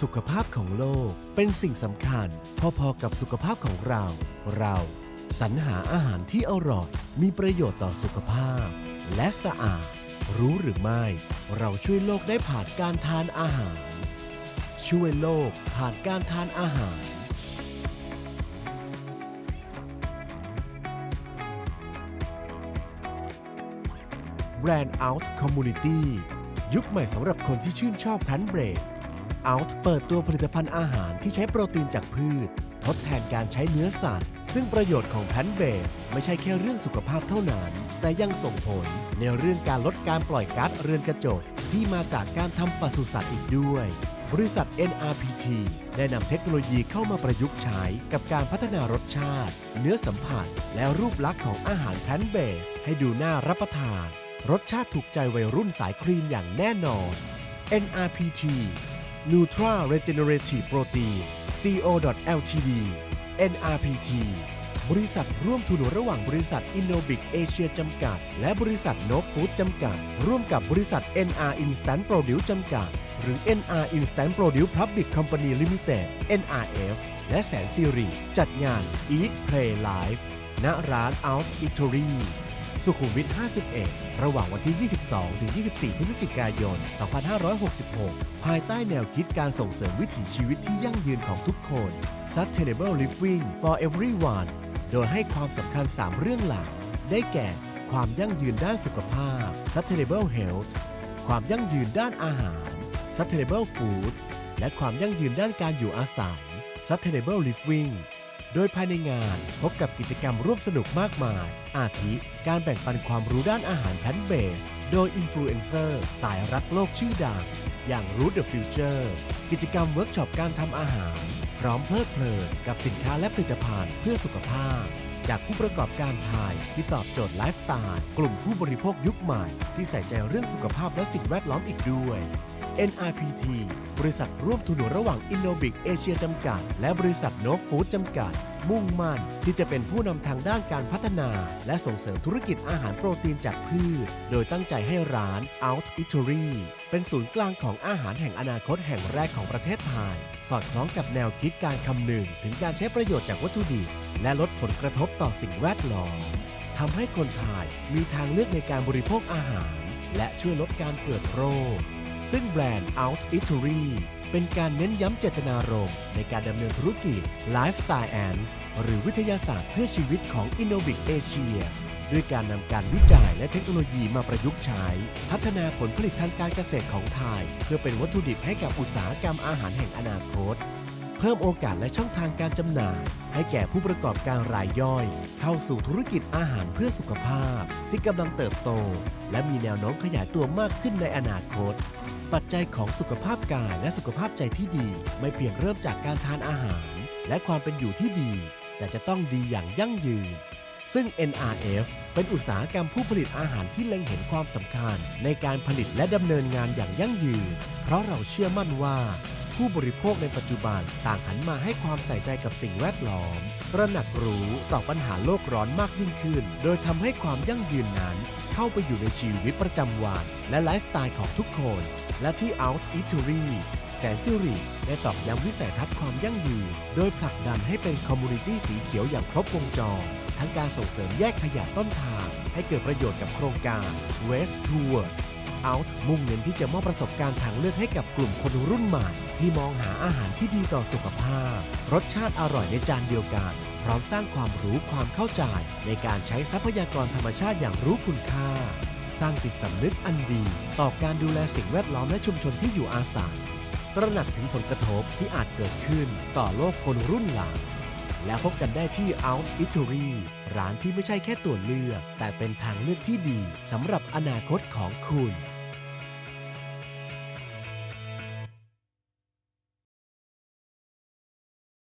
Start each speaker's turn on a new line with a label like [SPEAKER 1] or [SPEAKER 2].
[SPEAKER 1] สุขภาพของโลกเป็นสิ่งสำคัญ พอๆกับสุขภาพของเรา เราสรรหาอาหารที่อร่อย มีประโยชน์ต่อสุขภาพ และสะอาด รู้หรือไม่ เราช่วยโลกได้ผ่านการทานอาหาร ช่วยโลกผ่านการทานอาหารแบรนด์ Out Community ยุคใหม่สำหรับคนที่ชื่นชอบแพลนเบรส Out เปิดตัวผลิตภัณฑ์อาหารที่ใช้โปรตีนจากพืช ทดแทนการใช้เนื้อสัตว์ ซึ่งประโยชน์ของแพนเบสไม่ใช่แค่เรื่องสุขภาพเท่านั้น แต่ยังส่งผลในเรื่องการลดการปล่อยก๊าซเรือนกระจก ที่มาจากการทำปศุสัตว์อีกด้วย บริษัท NRPT ได้นำเทคโนโลยีเข้ามาประยุกต์ใช้กับการพัฒนารสชาติ เนื้อสัมผัส และรูปลักษณ์ของอาหารแพนเบสให้ดูน่ารับประทาน รสชาติถูกใจวัยรุ่นสายครีมอย่างแน่นอน NRPT Nutra Regenerative Protein CO.ltd NRPT บริษัทร่วมทุนระหว่างบริษัท Innobic Asia จำกัด และบริษัท No Food จำกัด ร่วมกับบริษัท NR Instant Produce จำกัด หรือ NR Instant Produce Public Company Limited NRF และแสนสิริจัดงาน Eat Play Live ณร้าน Out Eatery สุขุมวิท 51 ระหว่างวันที่ 22 ถึง 24 พฤศจิกายน 2566 ภายใต้แนวคิดการส่งเสริมวิถีชีวิตที่ยั่งยืนของทุกคน Sustainable Living for Everyone โดยให้ความสำคัญ 3 เรื่องหลัก ได้แก่ ความยั่งยืนด้านสุขภาพ Sustainable Health ความยั่งยืนด้านอาหาร Sustainable Food และความยั่งยืนด้านการอยู่อาศัย Sustainable Living โดยภายในงานพบกับกิจกรรมร่วมสนุกมากมาย อาทิ การแบ่งปันความรู้ด้านอาหารแพลนเบส โดยอินฟลูเอนเซอร์สายรักโลกชื่อดัง อย่าง Root the Future กิจกรรมเวิร์กช็อปการทำอาหาร พร้อมเพลิดเพลินกับสินค้าและผลิตภัณฑ์เพื่อสุขภาพ จากผู้ประกอบการไทยที่ตอบโจทย์ไลฟ์สไตล์กลุ่มผู้บริโภคยุคใหม่ ที่ใส่ใจเรื่องสุขภาพและสิ่งแวดล้อมอีกด้วย NRPT บริษัทร่วมทุนระหว่าง Innobic Asia จำกัด และบริษัท No Food จำกัด มุ่งมั่นที่จะเป็นผู้นำทางด้านการพัฒนา และส่งเสริมธุรกิจอาหารโปรตีนจากพืช โดยตั้งใจให้ร้าน Out Eatery เป็นศูนย์กลางของอาหารแห่งอนาคตแห่งแรกของประเทศไทย สอดคล้องกับแนวคิดการคำนึงถึงการใช้ประโยชน์จากวัตถุดิบและลดผลกระทบต่อสิ่งแวดล้อมทำให้คนไทยมีทางเลือกในการบริโภคอาหาร และช่วยลดการเกิดโรค ซึ่งแบรนด์ Out Eatery เป็นการเน้นย้ำเจตนารมณ์ในการดำเนินธุรกิจ Life Science หรือวิทยาศาสตร์เพื่อชีวิตของ Innovic Asia ด้วยการนำการวิจัยและเทคโนโลยีมาประยุกต์ใช้ พัฒนาผลผลิตทางการเกษตรของไทย เพื่อเป็นวัตถุดิบให้กับอุตสาหกรรมอาหารแห่งอนาคต เพิ่มโอกาสและช่องทางการจำหน่าย ให้แก่ผู้ประกอบการรายย่อย เข้าสู่ธุรกิจอาหารเพื่อสุขภาพ ที่กำลังเติบโต และมีแนวโน้มขยายตัวมากขึ้นในอนาคต ปัจจัยของสุขภาพกายและสุขภาพใจที่ดี ไม่เพียงเริ่มจากการทานอาหาร และความเป็นอยู่ที่ดี แต่จะต้องดีอย่างยั่งยืน ซึ่ง NRF เป็นอุตสาหกรรมผู้ผลิตอาหารที่เล็งเห็นความสำคัญ ในการผลิตและดำเนินงานอย่างยั่งยืน เพราะเราเชื่อมั่นว่า ผู้บริโภคในปัจจุบันต่างหันมาให้ความใส่ใจกับสิ่งแวดล้อม ตระหนักรู้ต่อปัญหาโลกร้อนมากยิ่งขึ้น โดยทำให้ความยั่งยืนนั้น เข้าไปอยู่ในชีวิตประจำวัน และไลฟ์สไตล์ของทุกคน และที่ Out Eatery แสนสิริได้ตอกย้ำวิสัยทัศน์ความยั่งยืน โดยผลักดันให้เป็นคอมมูนิตี้สีเขียวอย่างครบวงจร ทั้งการส่งเสริมแยกขยะต้นทาง ให้เกิดประโยชน์กับโครงการ Waste Toward Out มุ่งเน้นที่จะมอบประสบการณ์ทางเลือกให้กับกลุ่มคนรุ่นใหม่ ที่มองหาอาหารที่ดีต่อสุขภาพ รสชาติอร่อยในจานเดียวกัน พร้อมสร้างความรู้ความเข้าใจ ในการใช้ทรัพยากรธรรมชาติอย่างรู้คุณค่า สร้างจิตสำนึกอันดี ต่อการดูแลสิ่งแวดล้อมและชุมชนที่อยู่อาศัยตระหนักถึงผลกระทบที่อาจเกิดขึ้นต่อโลกคนรุ่นหลังและพบกันได้ที่ Out Eatery ร้านที่ไม่ใช่แค่ตัวเลือก แต่เป็นทางเลือกที่ดีสำหรับอนาคตของคุณ